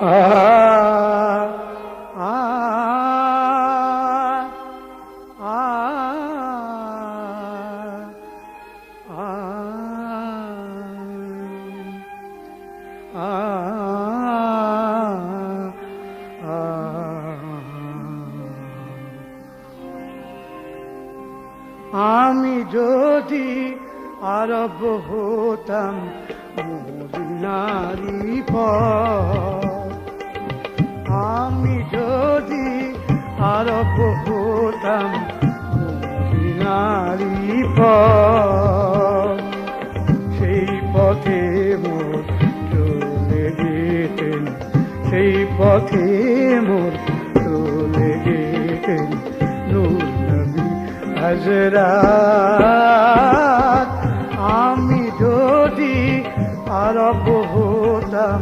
আমি যদি আরব হতাম মদিনারি পথ। আমি যদি আরব হতাম মদিনারি পথ সেই পথে মোর চলে যেতেন, সেই পথে মোর চলে যেতেন নূর নবী হজরাত আমি যদি আরব হতাম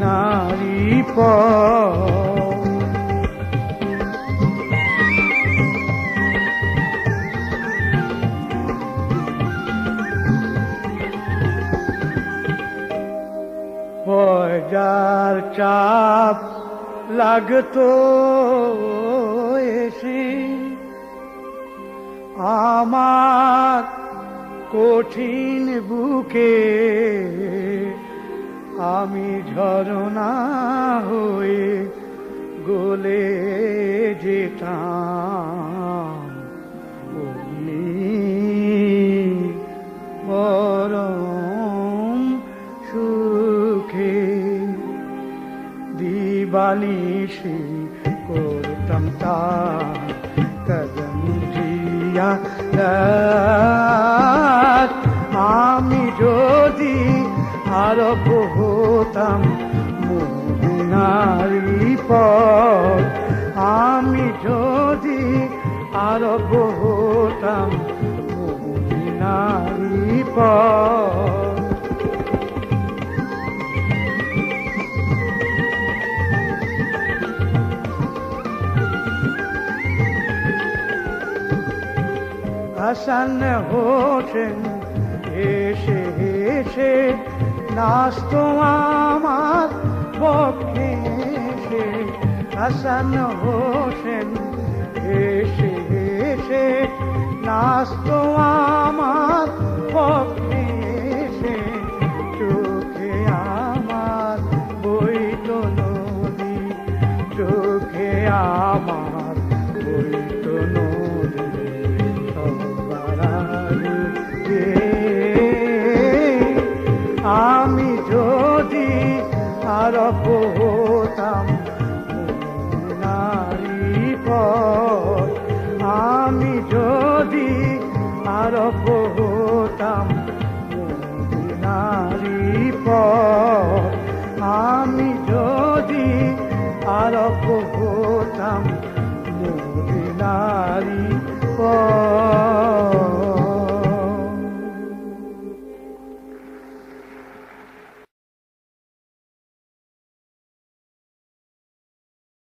মদিনারি পথ পয়জার চাপ লাগতো এসে। আমার কঠিন বুকে আমি ঝরনা হয়ে গলে যেতাম। অগ্নি পরম সুখে দিবালিশি করতাম তার কদম জিয়া পথ আমি যদি আরব হতাম মদিনারি পথ হাসান হোসেন এসে এসে নাস্ত আমার পক্ষে এসে হাসান হোসেন, এসে এসে নাস্ত আমার পক্ষে এসে, চোখে আমার বইত নদী, চোখে আমার বইত নদী আমি যদি আরব নারী আমি যদি আরব হতাম